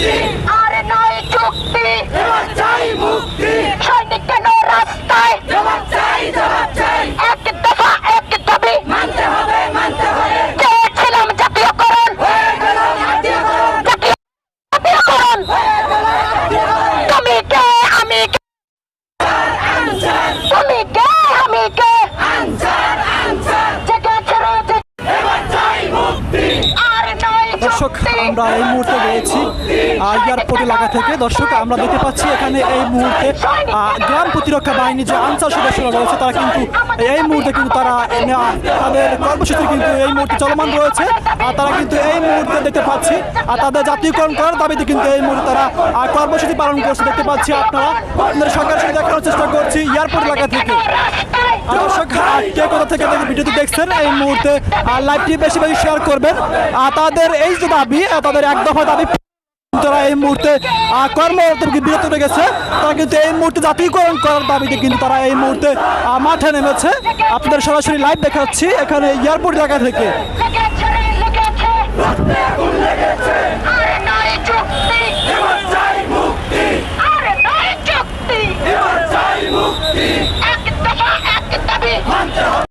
আরে নয় চুক্তি। সৈনিক কেন রাস্তায়? এক দফা এক দাবি। চেয়েছিলাম জাতীয়করণ। জাতীয়- জাতীয়করণ। তুমি কে? আমি কে? তুমি কে? আমি কে? জেগেছে রয়েছে আর নয় দর্শক চুক্তি। আমরা এই মুহূর্তে রয়েছি। এয়ারপোর্ট লাগা থেকে দর্শক, আমরা দেখতে পাচ্ছি এখানে এই মুহূর্তে গ্রাম প্রতিরক্ষা বাহিনী যে আনসার সদস্যরা রয়েছে, তারা কিন্তু এই মুহূর্তে কিন্তু তারা তাদের কর্মসূচি কিন্তু এই মুহূর্তে চলমান রয়েছে। আর তারা কিন্তু এই মুহূর্তে দেখতে পাচ্ছি, আর তাদের জাতীয়করণ করার দাবিতে কিন্তু এই মুহূর্তে তারা কর্মসূচি পালন করছে। দেখতে পাচ্ছি আপনারা, আপনাদের সরকারের সাথে দেখানোর চেষ্টা করছি এয়ারপোর্ট এলাকা থেকে। দর্শক কে কোথা থেকে ভিডিওটি দেখছেন, এই মুহূর্তে লাইভটি বেশি বেশি শেয়ার করবেন। তাদের এই যে দাবি তাদের এক দফা দাবি তারা এই মুহূর্তে কর্মরত বিরত গেছে তারা কিন্তু এই মুহূর্তে জাতীয়করণ করার দাবিতে কিন্তু তারা এই মুহূর্তে মাঠে নেমেছে। আপনাদের সরাসরি লাইভ দেখাচ্ছি। এখানে এয়ারপোর্ট জায়গা থেকে। লেগেছে